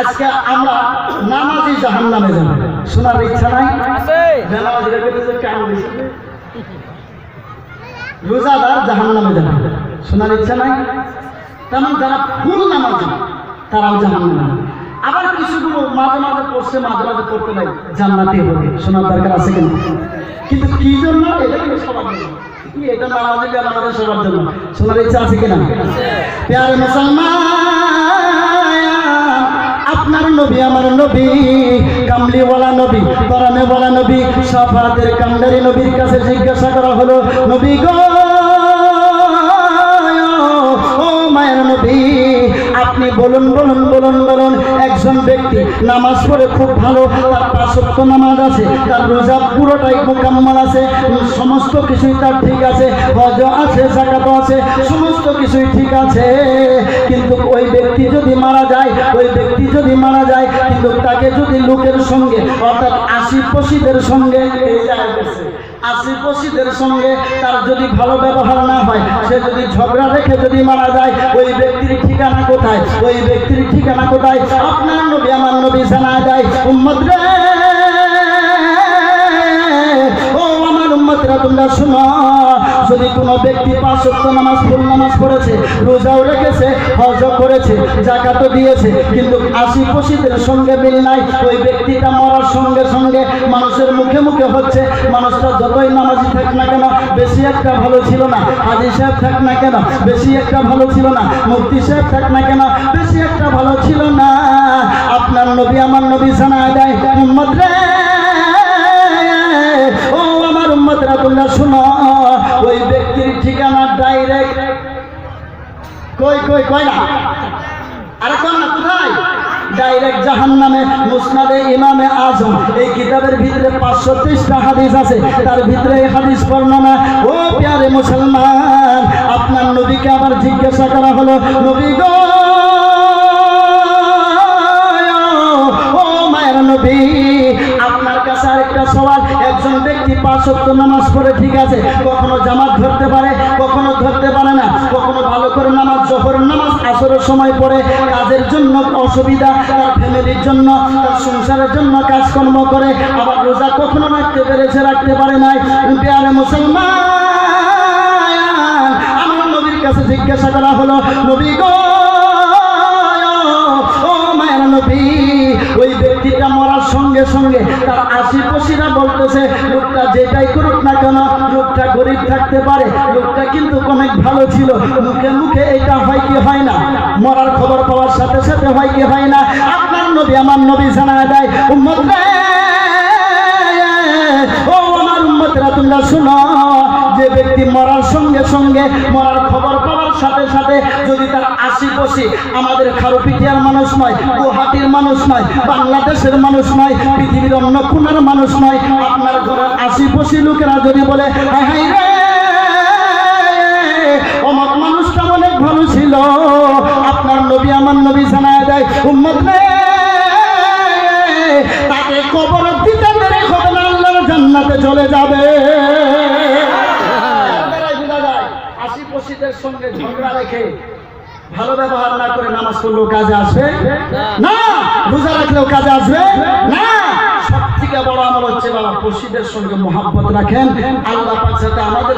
আজকে আমরা নামাজি জাহান নামে যাব। শোনার ইচ্ছা নাই। রোজাদার জাহান নামে যাবে। শোনার ইচ্ছা নাই? তেমন যারা ফুল নামাজি তারাও জাহান নামে আবার কিছুগুলো মাঝে মাঝে পড়ছে মাঝে মাঝে পড়তে নাই জান্নাতি হবে। শোনার দরকার আছে কিন্তু কিন্তু কি জন্য? এটা কিন্তু সবার এটা নামাজি আমাদের সবার জন্য। শোনার ইচ্ছা আছে কিনা? প্যারে মুসলমান নবী, আমার নবী কামলিওয়ালা নবী পরানেওয়ালা নবী, সাফাতের কান্ডারি নবীর কাছে জিজ্ঞাসা করা হলো, নবী গো বলুন বলুন বলুন বলুন, একজন ব্যক্তি নামাজ পড়ে খুব ভালো, তার পাঁচক্য নামাজ আছে, তার রোজা পুরোটাই মোকাম্মল আছে, সমস্ত কিছুই তার ঠিক আছে, হজ আছে জাকাত আছে, সমস্ত কিছুই ঠিক আছে। কিন্তু ওই ব্যক্তি যদি মারা যায়, ওই ব্যক্তি যদি মারা যায়, কিন্তু তাকে যদি লোকের সঙ্গে, অর্থাৎ আশি পশিদের সঙ্গে, এই জায়গায় আশি পশিদের সঙ্গে তার যদি ভালো ব্যবহার না হয়, সে যদি ঝগড়া রেখে যদি মারা যায়, ওই ব্যক্তির ঠিকানা কোথায়? ওই ব্যক্তির ঠিকানা কোথায়? আপনার নবী, আমার নবী জানা যায় উম্মত রে। ও আমার উম্মতরা, তোমরা শোনো। যদি কোনো ব্যক্তি পাঁচ নামাজ ফুল নামাজ পড়েছে, রোজাও রেখেছে হজ করেছে, জাকাতও দিয়েছে, কিন্তু আশি পশিদের সঙ্গে মিল নাই, ওই ব্যক্তিটা মরার সঙ্গে সঙ্গে মানুষের মুখে মুখে হচ্ছে। মানুষটা যতই নামাজি থাক না কেন, বেশি একটা ভালো ছিল না। হাজি সাহেব থাক না কেন, বেশি একটা ভালো ছিল না। মুফতি সাহেব থাক না কেন কই কই না? আরে কোন কোথায়? ডাইরেক্ট জাহান নামে মুসনাদে ইমামে আজম। এই কিতাবের ভিতরে পাঁচশো তেইশটা হাদিস আছে। তার ভিতরে এই হাদিস বর্ণনা, ও প্যারে মুসলমান, আপনার নবীকে আবার জিজ্ঞাসা করা হলো, নবী গো ব্যক্তি পাঁচ সপ্তাহ নামাজ পড়ে, ঠিক আছে, কখনো জামাত ধরতে পারে, কখনো ধরতে পারে না। কখনো ভালো করে নামাজ, জহরের নামাজ, আসরের সময় পড়ে, কাজের জন্য অসুবিধা, তার ফ্যামিলির জন্য, তার সংসারের জন্য কাজকর্ম করে, আবার রোজা কখনো রাখতে পেরেছে, রাখতে পারে নাই। পেয়ারে মুসলমান, আমার নবীর কাছে জিজ্ঞাসা করা হলো, নবী গো সঙ্গে তার আশি পশিরা বলতেছে, লোকটা যেটাই করুক না কেন, লোকটা গরিব থাকতে পারে, লোকটা কিন্তু অনেক ভালো ছিল, মুখে মুখে এটা হয় কি হয় না? মরার খবর পাওয়ার সাথে সাথে হয় কি হয় না? আপনার নবী আমার নবী জানা দেয়, উম্মত ও আমার উম্মতরা, তোমরা শুনো, যে ব্যক্তি মরার সঙ্গে সঙ্গে মরার খবর সাথে সাথে যদি তার পশি আমাদের খারুপিটিয়ার মানুষ নয়, গুয়াহাটির মানুষ নয়, বাংলাদেশের মানুষ নয়, পৃথিবীর অন্য কোনার মানুষ নয়, আপনার ঘরের আশি পশি লোকেরা যদি বলে অমক মানুষটা অনেক ভালো ছিল, আপনার নবী আমার নবী জানায় দেয়, উম্মত তাকে কবর দিতে হবে না, আল্লাহর জান্নাতে চলে যাবে। পশিদের সঙ্গে ঝগড়া রেখে ভালো ব্যবহার না করে নামাজ পড়লেও কাজে আসবে? না। রোজা রাখলেও কাজে আসবে? না। সব থেকে বড় আমল হচ্ছে বাবা পশিদের সঙ্গে মহাব্বত রাখেন। আল্লাহ পাক যাতে আমাদের